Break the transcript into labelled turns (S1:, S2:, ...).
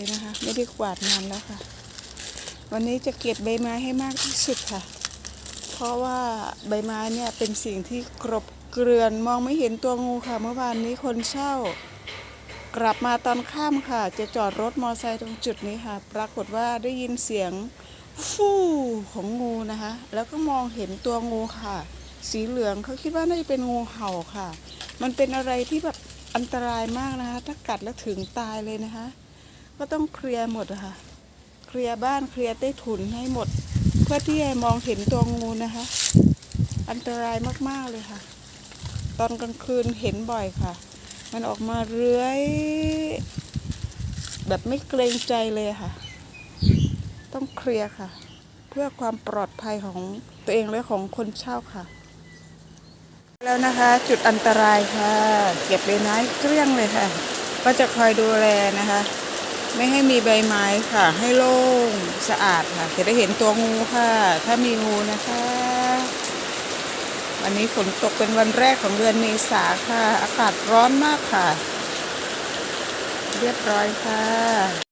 S1: เลยนะคะ ไม่ได้กวาดนานแล้วค่ะ วันนี้จะเก็บใบไม้ให้มากที่สุดค่ะ เพราะว่าใบไม้เนี่ยเป็นสิ่งที่กรบเกลื่อนมองไม่เห็นตัวงูค่ะ เมื่อวานนี้คนเช่ากลับมาตอนค่ำค่ะ จะจอดรถมอไซค์ตรงจุดนี้ค่ะ ปรากฏว่าได้ยินเสียงฟู่ของงูนะคะ แล้วก็มองเห็นตัวงูค่ะ สีเหลืองเขาคิดว่าน่าจะเป็นงูเห่าค่ะ มันเป็นอะไรที่แบบอันตรายมากนะคะ ถ้ากัดแล้วถึงตายเลยนะคะ ก็ต้องเคลียร์หมดอะค่ะ เคลียร์บ้านเคลียร์ใต้ถุนให้หมด เพื่อที่จะมองเห็นตัวงูนะคะ อันตรายมากๆเลยค่ะ ตอนกลางคืนเห็นบ่อยค่ะ มันออกมาเลื้อย แบบไม่เกรงใจเลยค่ะ ต้องเคลียร์ค่ะ เพื่อความปลอดภัยของตัวเองและของคนเช่าค่ะแล้วนะคะจุดอันตรายค่ะ เก็บใบไม้เกลี้ยงเลยค่ะ ก็จะคอยดูแลนะคะ ไม่ให้มีใบไม้ค่ะ ให้โล่งสะอาดค่ะจะได้เห็นตัวงูค่ะ ถ้ามีงูนะคะ วันนี้ฝนตกเป็นวันแรกของเดือนเมษาค่ะ อากาศร้อนมากค่ะ เรียบร้อยค่ะ